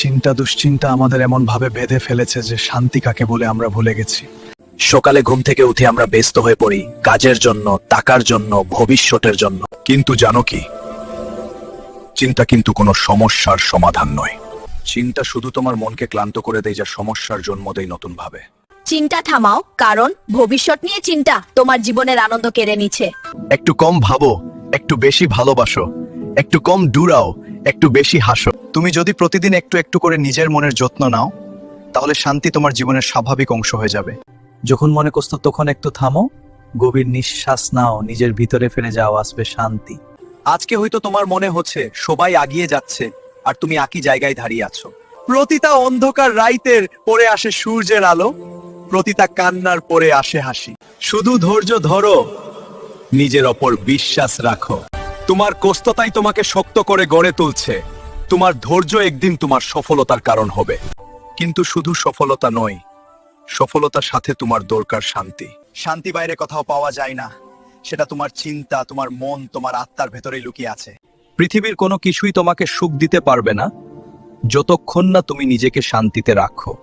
চিন্তা দুশ্চিন্তা আমাদের এমন ভাবে বেঁধে ফেলেছে যে শান্তি কাকে বলে আমরা ভুলে গেছি। সকালে ঘুম থেকে উঠে আমরা ব্যস্ত হয়ে পড়ি কাজের জন্য টাকার জন্য ভবিষ্যতের জন্য। কিন্তু জানো কি? চিন্তা কিন্তু কোনো সমস্যার সমাধান নয়। চিন্তা শুধু তোমার মনকে ক্লান্ত করে দেয় যা সমস্যার জন্ম দেয় নতুন ভাবে চিন্তা থামাও কারণ ভবিষ্যৎ নিয়ে চিন্তা তোমার জীবনের আনন্দ কেড়ে নিচ্ছে। একটু কম ভাবো একটু বেশি ভালোবাসো একটু কম দূরাও একটু বেশি হাসো। তুমি যদি প্রতিদিন একটু একটু করে নিজের মনের যত্ন নাও, তাহলে শান্তি তোমার জীবনের স্বাভাবিক অংশ হয়ে যাবে। যখন মনে কষ্ট তখন একটু থামো, গভীর নিঃশ্বাস নাও, নিজের ভিতরে ফিরে যাও, আসবে শান্তি। আজকে হয়তো তোমার মনে হচ্ছে সবাই আগিয়ে যাচ্ছে আর তুমি একই জায়গায় দাঁড়িয়ে আছো। প্রতিটা অন্ধকার রাইতের পরে আসে সূর্যের আলো, প্রতিটা কান্নার পরে আসে হাসি। শুধু ধৈর্য ধরো, নিজের ওপর বিশ্বাস রাখো। তোমার কষ্টতাই তোমাকে শক্ত করে গড়ে তুলছে। তোমার ধৈর্য একদিন তোমার সফলতার কারণ হবে। কিন্তু শুধু সফলতা নয়, সফলতার সাথে তোমার দরকার শান্তি। শান্তি বাইরে কোথাও পাওয়া যায় না। সেটা তোমার চিন্তা, তোমার মন, তোমার আত্মার ভেতরে লুকিয়ে আছে। পৃথিবীর কোনো কিছুই তোমাকে সুখ দিতে পারবে না, যতক্ষণ না তুমি নিজেকে শান্তিতে রাখো।